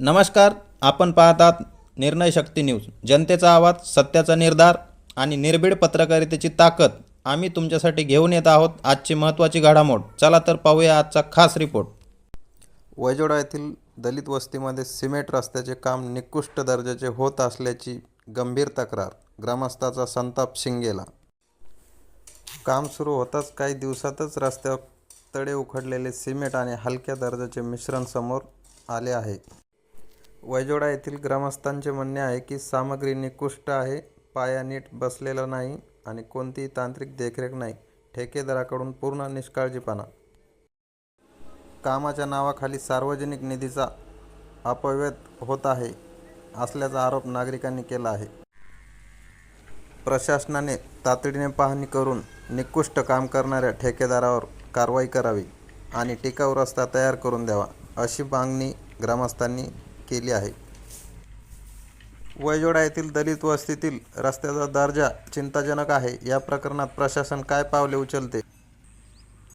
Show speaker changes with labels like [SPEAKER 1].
[SPEAKER 1] नमस्कार आपण पाहतात निर्णय शक्ती न्यूज. जनतेचा आवाज सत्याचा निर्धार आणि निर्भीड पत्रकारितेची ताकद आम्ही तुमच्यासाठी घेऊन येत आहोत आजची महत्त्वाची घडामोड. चला तर पाहूया आजचा खास रिपोर्ट. वैजोडा येथील दलित वस्तीमध्ये सिमेंट रस्त्याचे काम निकृष्ट दर्जाचे होत असल्याची गंभीर तक्रार ग्रामस्थाचा संताप शिंगेला. काम सुरू होताच काही दिवसातच रस्त्यावर तडे उखडलेले सिमेंट आणि हलक्या दर्जाचे मिश्रण समोर आले आहे. वैजोडा येथील ग्रामस्थांचे म्हणणे आहे की सामग्री निकृष्ट आहे पाया नीट बसलेला नाही आणि कोणतीही तांत्रिक देखरेख नाही. ठेकेदाराकडून पूर्ण निष्काळजीपणा. कामाच्या नावाखाली सार्वजनिक निधीचा अपव्यत होत आहे असल्याचा आरोप नागरिकांनी केला आहे. प्रशासनाने तातडीने पाहणी करून निकृष्ट काम करणाऱ्या ठेकेदारावर कारवाई करावी आणि टिकाऊ रस्ता तयार करून द्यावा अशी मागणी ग्रामस्थांनी केली आहे. वयजोडा येथील दलित वस्तीतील रस्त्याचा दर्जा चिंताजनक आहे. या प्रकरणात प्रशासन काय पावले उचलते?